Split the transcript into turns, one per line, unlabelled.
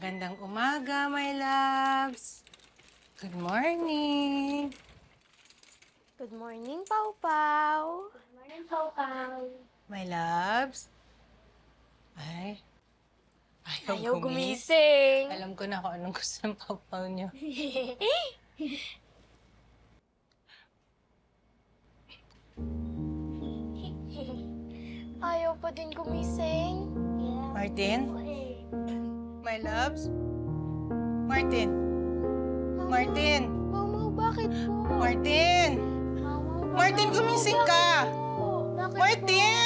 Magandang umaga, my loves. Good morning.
Good morning, Pau Pau. Good morning, Pau Pau.
My loves. Ay. Ayaw,
Ayaw
gumis.
gumising.
Alam ko na kung anong gusto ng pawpaw niyo.
Ayaw pa din gumising.
Martin? My loves? Martin? Martin?
Mama, bakit po?
Martin!
Mama,
Martin, gumising ka!
Bakit po?
Martin!